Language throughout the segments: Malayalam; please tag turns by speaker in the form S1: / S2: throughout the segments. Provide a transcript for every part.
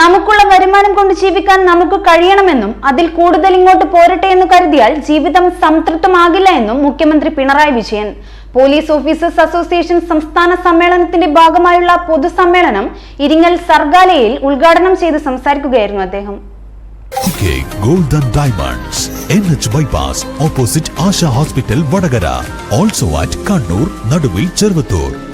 S1: നമുക്കുള്ള വരുമാനം കൊണ്ട് ജീവിക്കാൻ നമുക്ക് കഴിയണമെന്നും അതിൽ കൂടുതൽ ഇങ്ങോട്ട് പോരട്ടെ എന്ന് കരുതിയാൽ ജീവിതം സംതൃപ്തമാകില്ല എന്നും മുഖ്യമന്ത്രി Pinarayi Vijayan police officers association സംസ്ഥാന സമ്മേളനത്തിന്റെ ഭാഗമായുള്ള പൊതുസമ്മേളനം ഇരിങ്ങൽ സർഗാലയിൽ ഉദ്ഘാടനം ചെയ്ത് സംസാരിക്കുകയായിരുന്നു അദ്ദേഹം
S2: Okay, Golden Diamonds, NH Bypass, opposite opposite Hospital, Vadagara. Also at Kannur, Kannur നടുവിൽ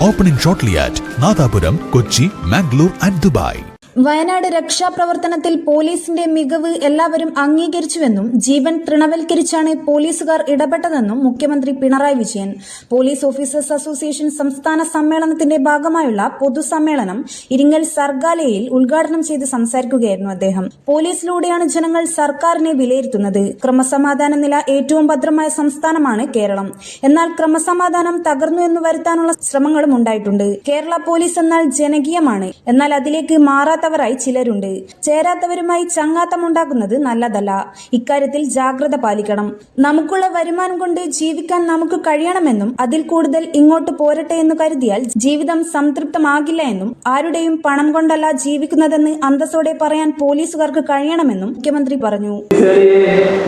S2: Opening shortly at Nathapuram, Nadapuram Mangalore and Dubai.
S3: Wayanad രക്ഷാപ്രവർത്തനത്തിൽ പോലീസിന്റെ മികവ് എല്ലാവരും അംഗീകരിച്ചുവെന്നും ജീവൻ തൃണവൽക്കരിച്ചാണ് പോലീസുകാർ ഇടപെട്ടതെന്നും മുഖ്യമന്ത്രി Pinarayi Vijayan. Police officers association സംസ്ഥാന സമ്മേളനത്തിന്റെ ഭാഗമായുള്ള പൊതുസമ്മേളനം ഇരിങ്ങൽ സർഗാലയിൽ ഉദ്ഘാടനം ചെയ്ത് സംസാരിക്കുകയായിരുന്നു അദ്ദേഹം. പോലീസിലൂടെയാണ് ജനങ്ങൾ സർക്കാരിനെ വിലയിരുത്തുന്നത്. ക്രമസമാധാന നില ഏറ്റവും ഭദ്രമായ സംസ്ഥാനമാണ് കേരളം. എന്നാൽ ക്രമസമാധാനം തകർന്നു എന്ന് വരുത്താനുള്ള ശ്രമങ്ങളും ഉണ്ടായിട്ടുണ്ട്. കേരള പോലീസ് എന്നാൽ ജനകീയമാണ്. എന്നാൽ അതിലേക്ക് മാറാത്തവരായി ചിലരുണ്ട്. ചേരാത്തവരുമായി ചങ്ങാത്തമുണ്ടാക്കുന്നത് നല്ലതല്ല. ഇക്കാര്യത്തിൽ ജാഗ്രത പാലിക്കണം. നമുക്കുള്ള വരുമാനം കൊണ്ട് ജീവിക്കാൻ നമുക്ക് കഴിയണമെന്നും അതിൽ കൂടുതൽ ഇങ്ങോട്ട് പോരട്ടെ എന്ന് കരുതിയാൽ ജീവിതം സംതൃപ്തമാകില്ല എന്നും ആരുടെയും പണം കൊണ്ടല്ല ജീവിക്കുന്നതെന്ന് അന്തസ്സോടെ പറയാൻ പോലീസുകാർക്ക് കഴിയണമെന്നും മുഖ്യമന്ത്രി പറഞ്ഞു.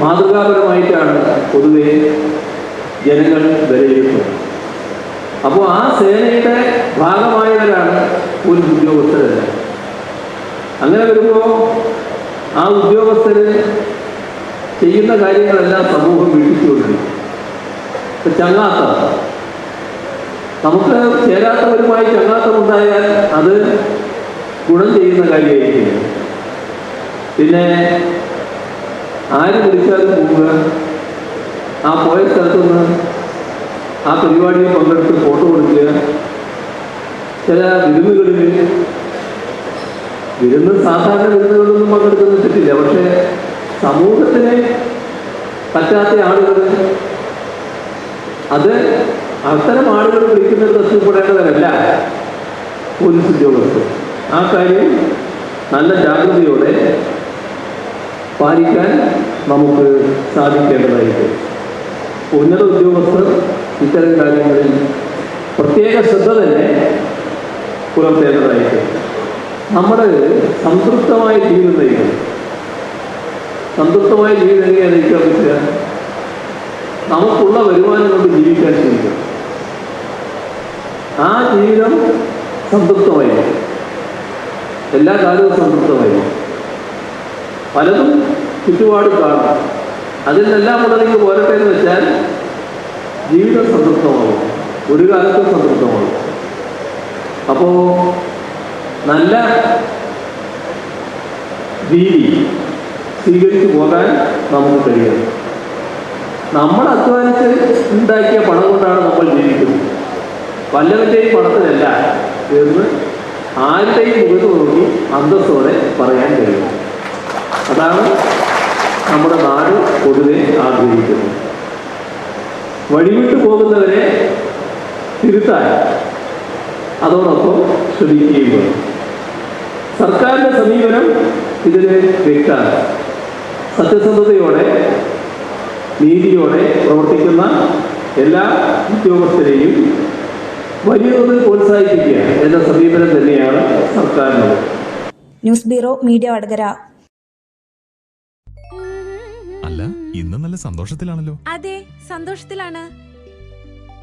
S4: മാതൃകാപരമായിട്ടാണ് പൊതുവെ ജനങ്ങൾ വിലയിരുത്തുന്നത്. അപ്പോൾ ആ സേനയുടെ ഭാഗമായവരാണ് ഒരു ഉദ്യോഗസ്ഥരല്ല. ആ ഉദ്യോഗസ്ഥര് ചെയ്യുന്ന കാര്യങ്ങളെല്ലാം സമൂഹം വീക്ഷിച്ചുകൊണ്ടിരിക്കും ചങ്ങാത്ത. നമുക്ക് ചേരാത്തവരുമായി ചങ്ങാത്തം ഉണ്ടായാൽ അത് ഗുണം ചെയ്യുന്ന കാര്യമായിരിക്കും പിന്നെ ആര് വിളിച്ചാലും പോവുക ആ പോയ സ്ഥലത്തുനിന്ന് ആ പരിപാടിയിൽ പങ്കെടുത്ത് ഫോട്ടോ കൊടുക്കുക. ചില വിരുന്നുകളിൽ വിരുന്ന് സാധാരണ വിരുന്നുകളിലൊന്നും പറ്റാത്ത ആളുകൾ അത് അത്തരം ആളുകൾ വിളിക്കുന്നത് തൃപ്തിപ്പെടേണ്ടതല്ല പോലീസ് ഉദ്യോഗസ്ഥർ. ആ കാര്യം നല്ല ജാഗ്രതയോടെ പാലിക്കാൻ നമുക്ക് സാധിക്കേണ്ടതായിട്ട് ഉന്നത ഉദ്യോഗസ്ഥർ ഇത്തരം കാര്യങ്ങളിൽ പ്രത്യേക ശ്രദ്ധ തന്നെ പുലർത്തേണ്ടതായിട്ട് നമ്മൾ സംതൃപ്തമായ ജീവിതം നയിക്കണം സംതൃപ്തമായ ജീവിതം എങ്ങനെയാണ് നയിക്കാൻ പറ്റുക. നമുക്കുള്ള വരുമാനം കൊണ്ട് ജീവിക്കാൻ ശ്രമിക്കുക. ആ ജീവിതം സന്തുഷ്ടമായി എല്ലാ കാലവും സന്തുഷ്ടമായി പലതും ചുറ്റുപാട് കാണും. അതിൽ നിന്നെല്ലാം കൂടെ നിങ്ങൾ പോരട്ടെ എന്ന് വെച്ചാൽ ജീവിതം സംതൃപ്തമാകും ഒരു കാലത്തും സംതൃപ്തമാകും അപ്പോൾ നല്ല രീതി സ്വീകരിച്ചു പോകാൻ നമുക്ക് കഴിയണം. നമ്മൾ അധ്വാനിച്ച് ഉണ്ടാക്കിയ പണം കൊണ്ടാണ് നമ്മൾ ജീവിക്കുന്നത്. വല്ലവന്റെയും പണത്തിനല്ല എന്ന് ആരുടെയും മുഖത്ത് നോക്കി അന്തസ്സോടെ പറയാൻ കഴിയും. അതാണ് നമ്മുടെ നാട് പൊതുവെ ആഗ്രഹിക്കുന്നത്. വഴിവിട്ടു പോകുന്നവരെ തിരുത്താൻ അതോടൊപ്പം ശ്രമിക്കുകയും വേണം. സർക്കാരിന്റെ സമീപനം ഇതിന് വ്യക്തമാണ്. സത്യസന്ധതയോടെ നീതിയോടെ പ്രവർത്തിക്കുന്ന എല്ലാ ഉദ്യോഗസ്ഥരെയും വലിയ തോതിൽ പ്രോത്സാഹിപ്പിക്കുക എന്ന സമീപനം തന്നെയാണ് സർക്കാരിനുള്ളത്.
S3: News bureau media Vadakara.
S5: അല്ല ഇന്ന് നല്ല സന്തോഷത്തിലാണല്ലോ.
S6: അതെ സന്തോഷത്തിലാണ്.